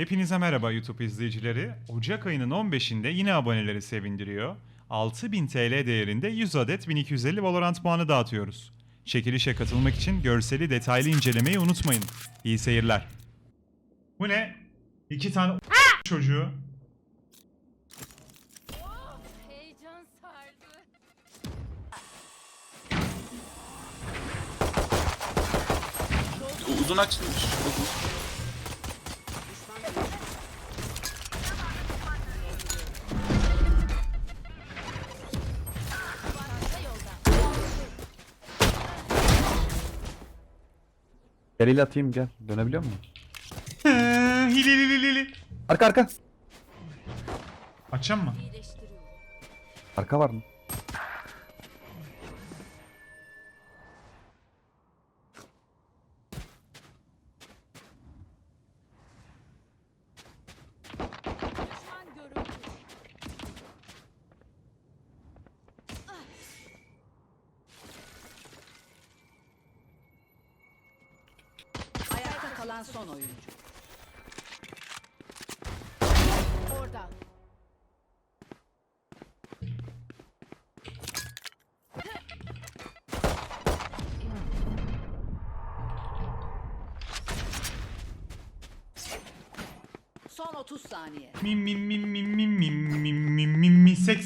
Hepinize merhaba YouTube izleyicileri. Ocak ayının 15'inde yine aboneleri sevindiriyor. 6000 TL değerinde 100 adet 1250 Valorant puanı dağıtıyoruz. Çekilişe katılmak için görseli detaylı incelemeyi unutmayın. İyi seyirler. Bu ne? İki tane çocuğu. Heyecan sardı. Uzun açılmış. Gel il atayım gel. Dönebiliyor musun? hili hili hili hili. Arka arka. Açacağım mı? Arka var mı?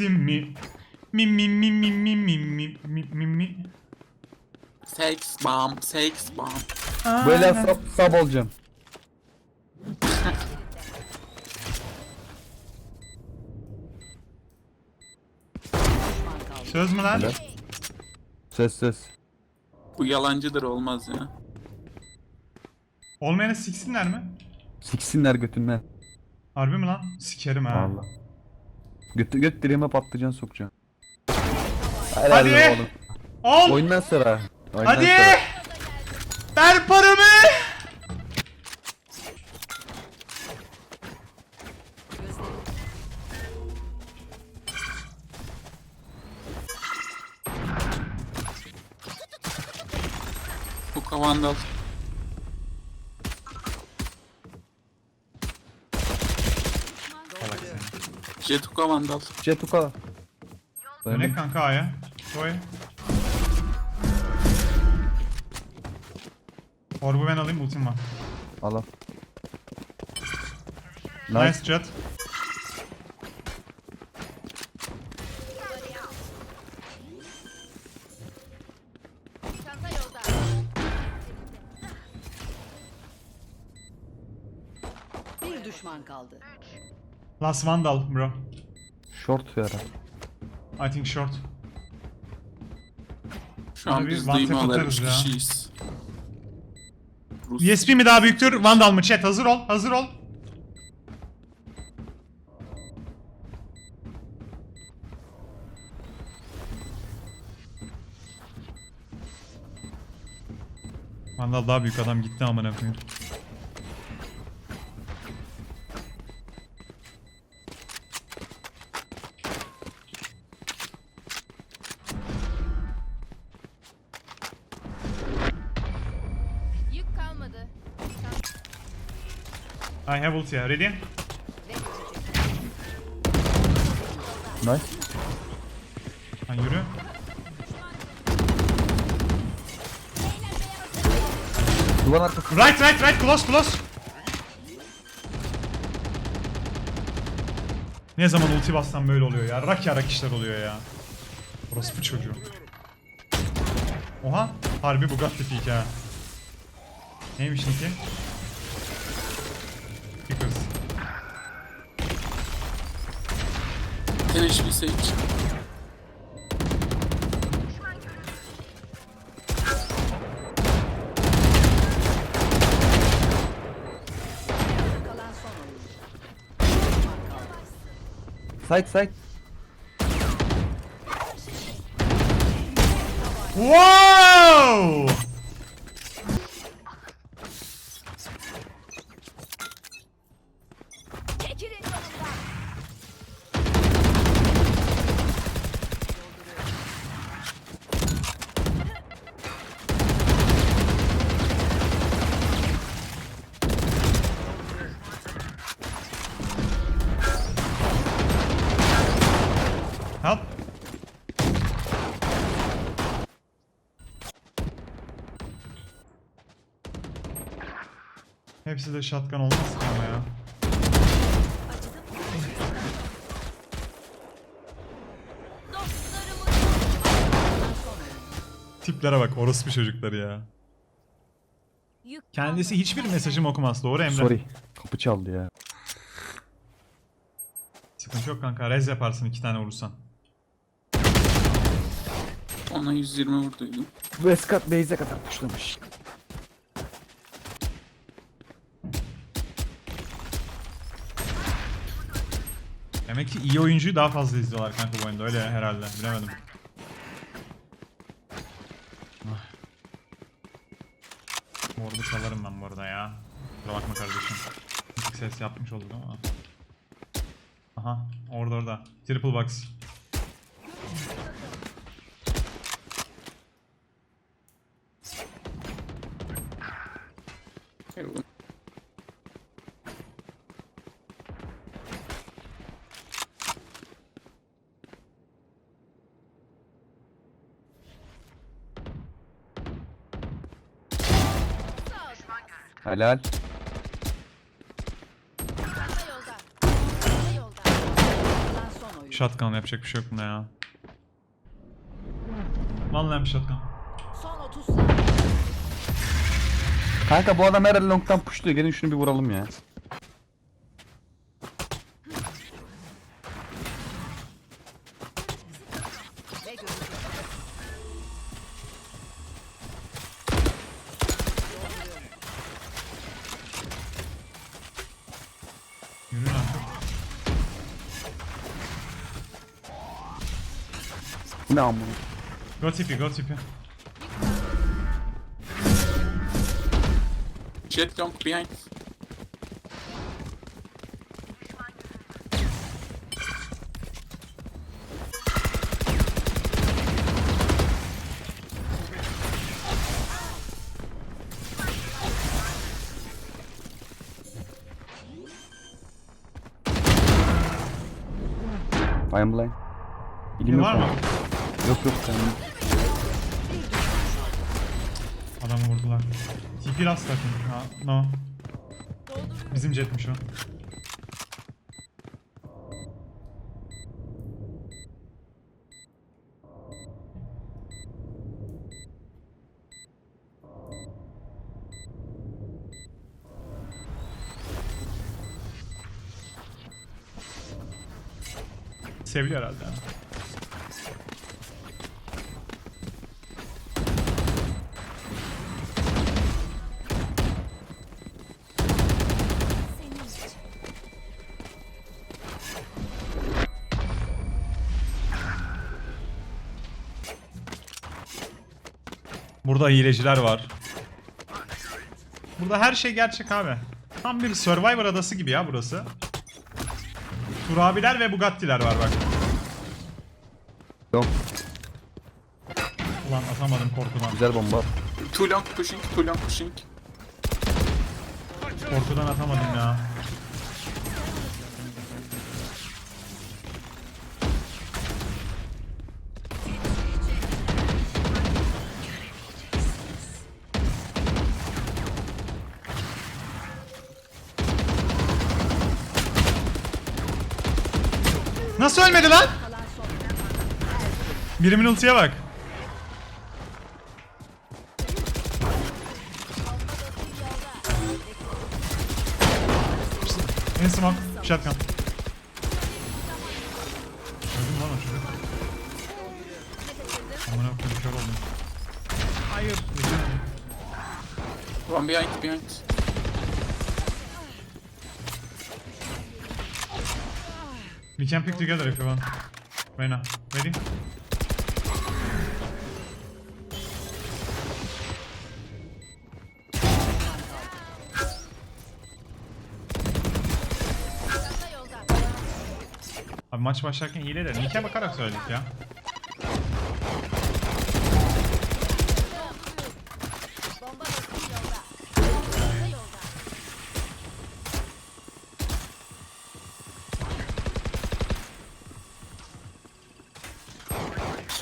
Mi seksim mi. Mi mi mi mi mi mi mi mi mi mi. Sex bomb, sex bomb. Böyle sab, sab olacağım. Düşman kaldı. Söz mü lan? Helal. Ses ses. Bu yalancıdır olmaz ya. Olmayanı siksinler mi? Siksinler götünden. Harbi mi lan? Sikerim ha. Valla. Göt, göt direğime patlıcan sokacağım. Helal Hadi. oğlum. Ol! Oyundan sonra. Oyundan Hadi! sonra. Ver paramı! Hookah Vandal. Seni. Jet Hookah Vandal. Jetuka. Dönek kanka A'ya. Koy. Orbu ben alayım ultim var. Al al. Nice, Nice. jet. Last Vandal bro. Short yara. I think short. Şu an Abi, biz one tap duymalar atarız 3 ya. kişiyiz. Rus. Mi daha büyüktür? Vandal mı? Chat hazır ol. Hazır ol. Vandal daha büyük adam gitti amına koyayım. I have ulti ya. Ready? Nice. Lan yürü. Duvar arkası. Right right right close close. Ne zaman ulti bassam böyle oluyor ya. Rak yarak işler oluyor ya. Orospu çocuğu. Oha. Harbi Bugatti peak ha. Neymiş niki? Eleş bir seç. Side side. Wow! Hepsi de shotgun olmaz ki ama ya. Tiplere bak orospu çocukları ya. Kendisi hiçbir mesajımı okumaz. Doğru Emre. Sorry. Kapı çaldı ya. Sıkıntı yok kanka. Rez yaparsın iki tane vurursan. Ona 120 vurduydum. Westcott base'e kadar tuşlamış. Demek ki iyi oyuncuyu daha fazla izliyorlar kanka bu oyunda. Öyle herhalde. Bilemedim. Ah. Mordu çalarım ben bu arada ya. Kusura bakma kardeşim. Ses yapmış olduk ama. Aha orada orada. Triple box. Helal. Çanta yolda. Çanta yolda. Kalan son oyun. Shotgun yapacak bir şey yok bunda ya. Vallahi bir shotgun. Son 30 saniye. Kanka bu adam her long'dan pushluyor. Gelin şunu bir vuralım ya. Ne amına. Go tipi go tipi. Jet long behind. I am blind. İlim Ne yok var mı? Yok yok sen. Adamı vurdular. TP last takım. Ha, no. Bizim jetmiş o. Seviliyor herhalde. Burada hileciler var. Burada her şey gerçek abi. Tam bir Survivor adası gibi ya burası. Turabiler ve Bugatti'ler var bak. Yok. Ulan atamadım korkudan. Güzel bomba. Too long pushing, too long pushing. Korkudan atamadım ya. Nasıl ölmedi lan? Birimin ultiye bak. En smoke. Shotgun. Öldüm lan o çocuk. Amına koyayım kör oldum. Hayır. One behind, behind. Can pick together if you want. Reyna. Ready? Çanta yolda. Abi maç başlarken iyi de Nick'e bakarak söyledik ya.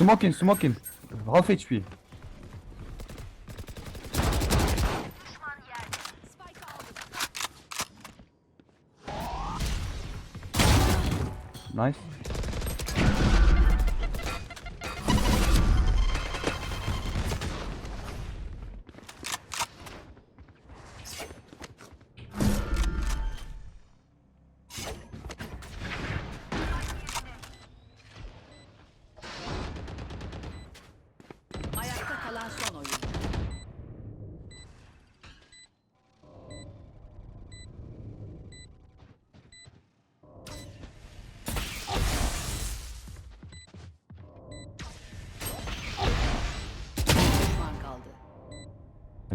Smoking, smoking. Half HP. Nice.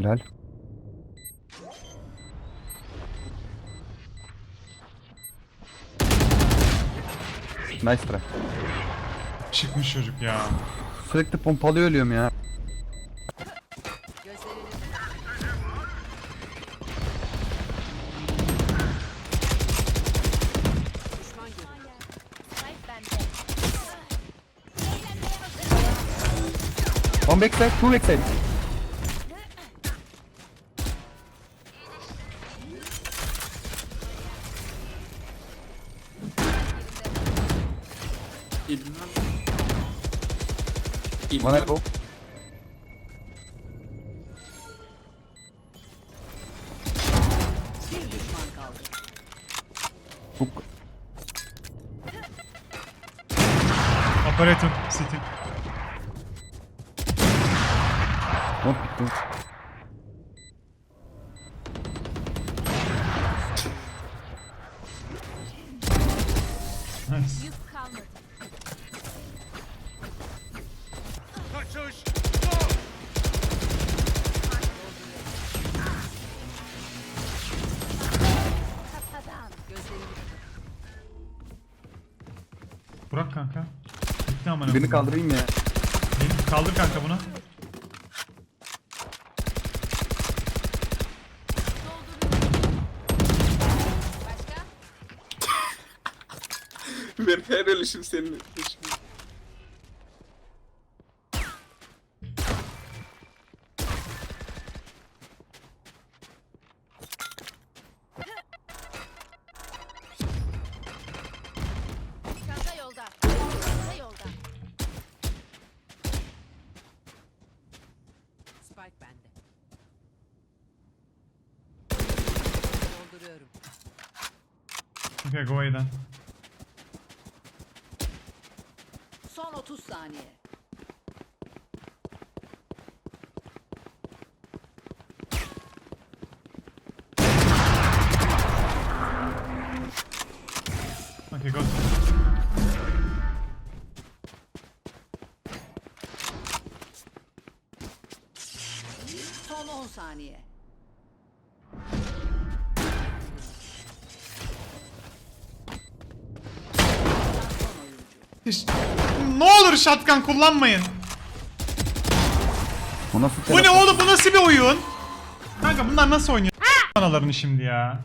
Helal. Nice try. Çıkmış çocuk ya. Sürekli pompalıyor ölüyorum ya. Gözlerini Düşman görüldü. Spike bende. Eğlenmeye hazır. One backside, two backside. Elimden. One Elimden. elbow. Burak kanka. Gitti amına koyayım. kaldırayım ya. Beni- Kaldır kanka bunu. Başka? Benim her ölüşüm senin. Son 30 saniye. Okay go. Son 10 saniye. Hiç- Ne olur shotgun kullanmayın. Bu nasıl Bu ne oğlum bu nasıl bir oyun? Kanka bunlar nasıl oynuyor? Analarını şimdi ya.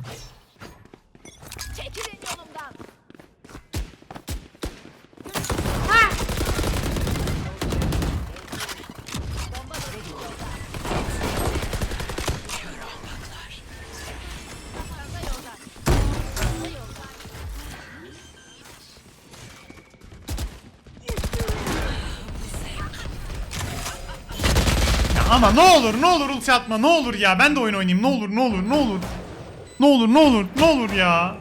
Ama ne olur ne olur ulti atma ne olur ya ben de oyun oynayayım ne olur ne olur ne olur. Ne olur ne olur ne olur ya.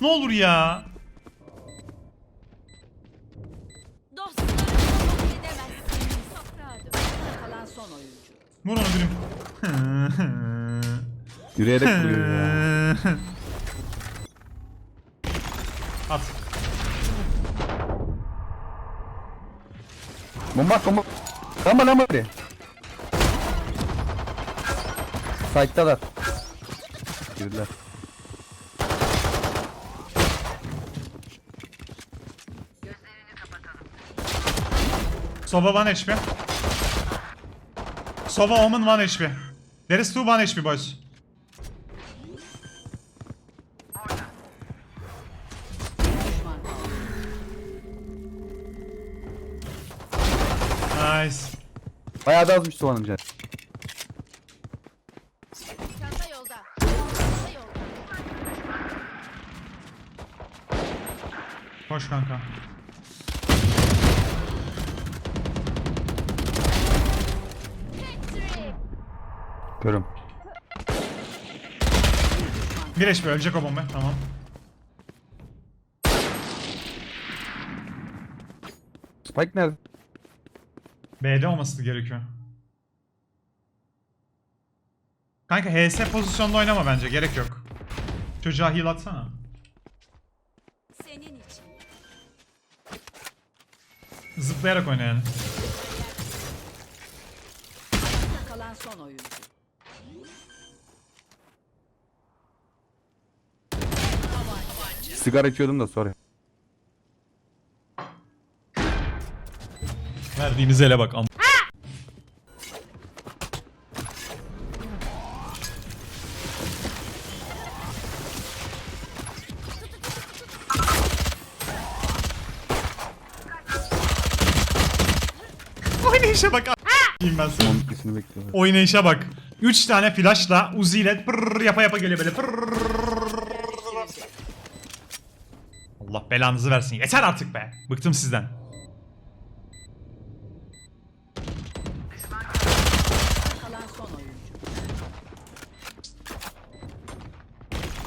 Ne olur ya. Vur onu gülüm. Yürüyerek vuruyor ya. At. Bomba bomba. Lamba lamba biri. Site'dalar. Girdiler. Sova 1 HP. Sova Omen 1 HP. There is 2 1 HP boys. Bayağı da azmış soğanım canım. Çanta yolda. Çanta yolda. Koş kanka. Görüm. Bir HP ölecek o bomba. Tamam. Spike nerede? B'de olması gerekiyor. Kanka HS pozisyonda oynama bence. Gerek yok. Çocuğa heal atsana. Senin için. Zıplayarak oyna yani. Kalan son oyuncu. Sigara içiyordum da sorry. Verdiğimiz ele bak. am- Oynayışa bak. a**ayım ben sana. Onun ikisini bekliyorlar. Oynayışa bak. 3 tane flashla Uzi ile pırrrr yapa yapa geliyor böyle. pırrrr. Allah belanızı versin. Yeter artık be. Bıktım sizden. Kalan son oyuncu.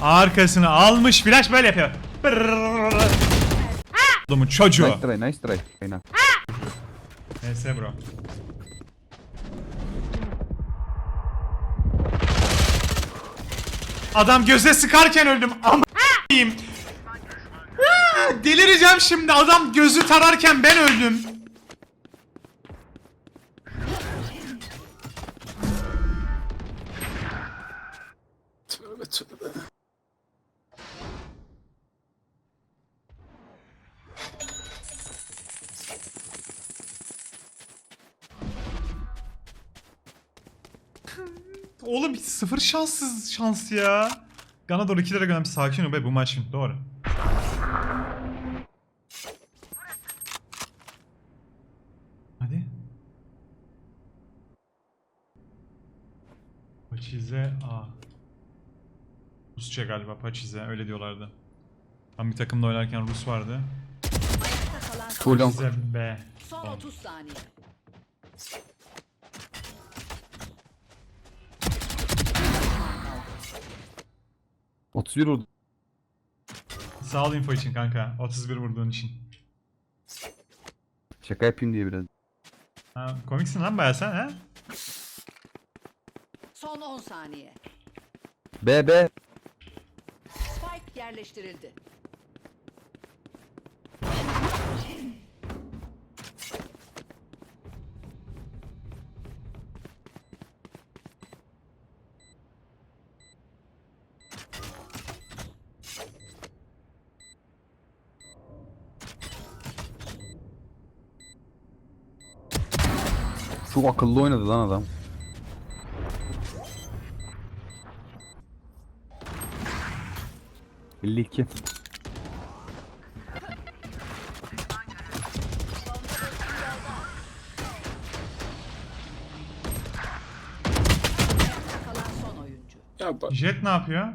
Arkasını almış flash böyle yapıyor. Adamın çocuğu. Nice try, nice try. Aynen. Neyse bro. Adam göze sıkarken öldüm. Ama Delireceğim şimdi. Adam gözü tararken ben öldüm. Oğlum sıfır şanssız şans ya. Gana doğru 2 lira göndermiş. Sakin ol be bu maçın. Doğru. Hadi. Paçize A. Rusça galiba Paçize öyle diyorlardı. Ben bir takımda oynarken Rus vardı. Down. Paçize B. son Tamam. 30 saniye. 31 vurdu. Sağ ol info için kanka. 31 vurduğun için. Şaka yapayım diye biraz. Ha, komiksin lan baya sen ha? Son 10 saniye. B B. Spike yerleştirildi. Çok akıllı oynadı lan adam. Elli iki. Kalan son oyuncu. Ya bak Jet ne yapıyor?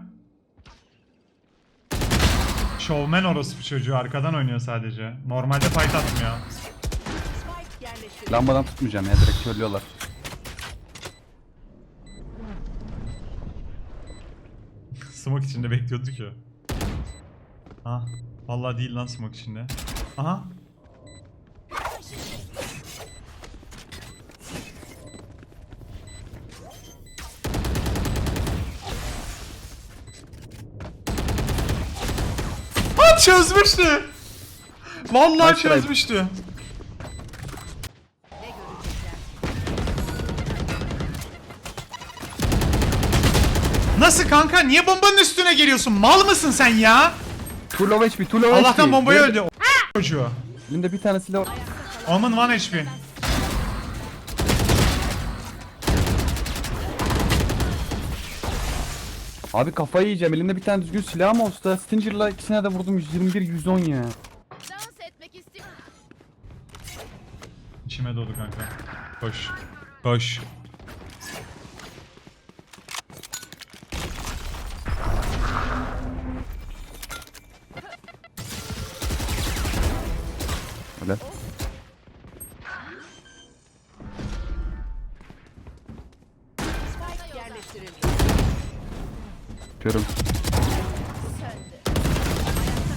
Showman orospu çocuğu arkadan oynuyor sadece. Normalde fight atmıyor. Lambadan tutmayacağım ya direkt körlüyorlar. Smoke içinde bekliyordu ki. Ha, vallahi değil lan smoke içinde. Aha. Ha çözmüştü. Vallahi çözmüştü. Nasıl kanka? Niye bombanın üstüne geliyorsun? Mal mısın sen ya? Too low HP, too low HP. Allah'tan bombayı öldü. O çocuğu. Elinde bir tanesiyle var. Omen 1 HP. Abi kafayı yiyeceğim. Elinde bir tane düzgün silah mı olsa Stinger'la ikisine de vurdum 121 110 ya. Dans etmek istiyorum. İçime doğdu kanka. Koş. Koş.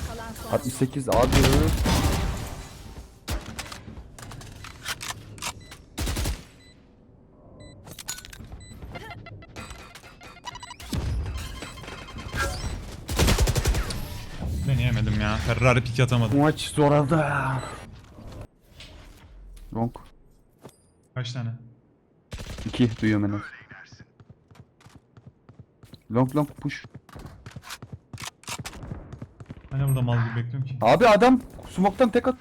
Kalan son 68 abi. Deneyemedim ya. Ferrari pik atamadım. Bu maç zor aldı. Long. Kaç tane? 2 duyuyorum en az. Long long push. De burada mal gibi bekliyorum ki. Abi adam smoke'tan tek at.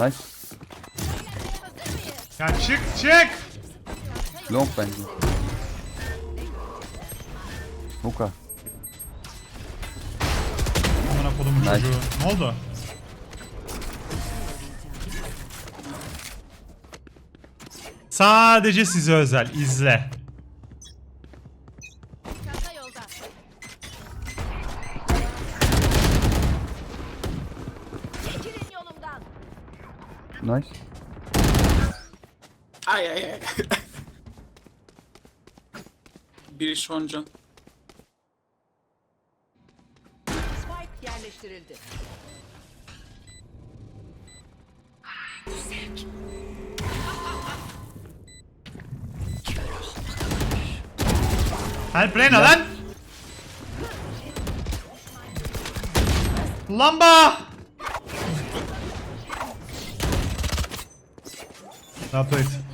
Nice. Ya çık çık! Long bence. Hoka. Amına kodumun Nice. çocuğu. Ne oldu? Sadece size özel. izle. Ay ay ay. Biri şu an can. Spike yerleştirildi. Help Reyna lan! Lamba! Rahat et.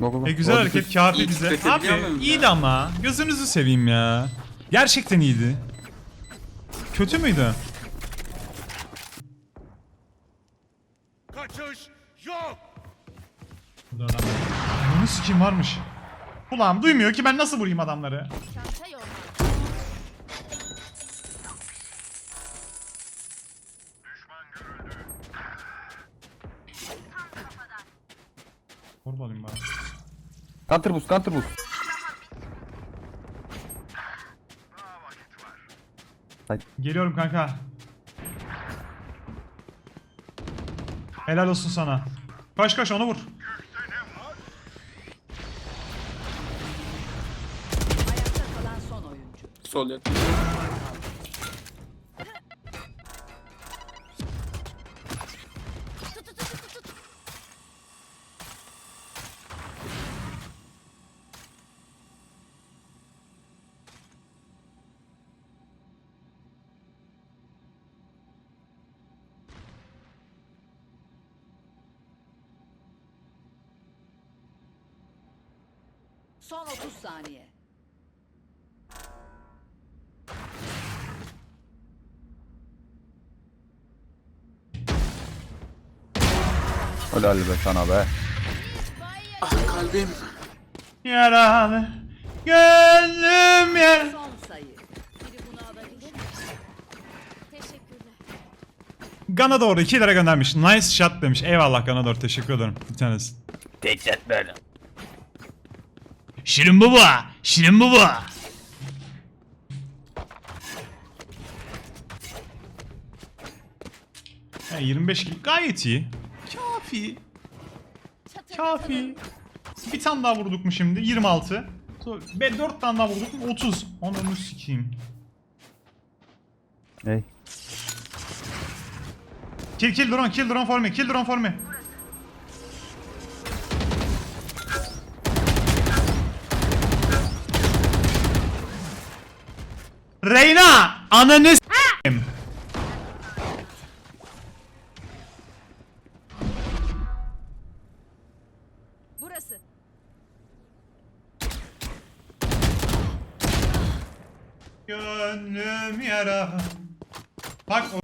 Go go go. E güzel Go, hareket kafi İyi bize. titretebiliyor Abi muyum iyiydi ya? ama. Gözünüzü seveyim ya. Gerçekten iyiydi. Kötü müydü? Kaçış yok. Burada adam var. Bunu sikim varmış. Kulağım duymuyor ki ben nasıl vurayım adamları. Çanta yolda. Counter boost counter boost. Geliyorum kanka. Helal olsun sana. Koş koş onu vur. Ayakta kalan son oyuncu. Sol yakın. Son 30 saniye. Helal be sana be. Ah kalbim. Yaralı. Gönlüm yar. Son sayı. Biri bunu alabilir mi? Teşekkürler. Gana doğru 2 lira göndermiş. Nice shot demiş. Eyvallah Gana doğru teşekkür ederim. Bir tanesi. Tek böyle. Şirin baba. Şirin baba. Ya 25 kill gayet iyi. Kafi. Kafi. Bir tane daha vurduk mu şimdi? 26. Ve 4 tane daha vurduk mu? 30. Onu sikeyim. Hey. Kill kill drone kill drone for me kill drone for me. Reyna ananı s**eyim. Burası. Gönlüm yara. Bak o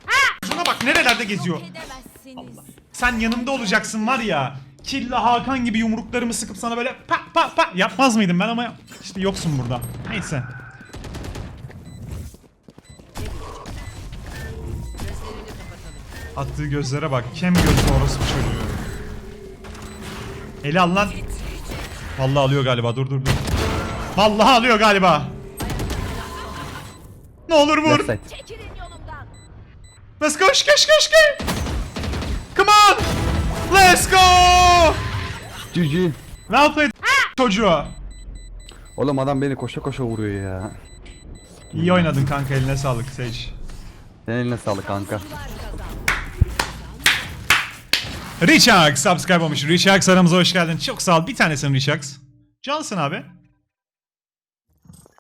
şuna bak nerelerde geziyor. Edemezsiniz. Sen yanımda olacaksın var ya. Killa Hakan gibi yumruklarımı sıkıp sana böyle pa pa pa yapmaz mıydım ben ama yap- İşte yoksun burada. Neyse. Attığı gözlere bak. Kem gözlü orası bir çocuğu. Eli al lan. Vallahi alıyor galiba. Dur dur dur. Vallahi alıyor galiba. Ne olur vur. Let's go. Şke şke şke. Come on. Let's go. GG. Well played çocuğu. Oğlum adam beni koşa koşa vuruyor ya. İyi oynadın kanka eline sağlık Sage. Senin eline sağlık kanka. Richard subscribe olmuş. Richard aramıza hoş geldin. Çok sağ ol. Bir tanesin Richard. Cansın abi.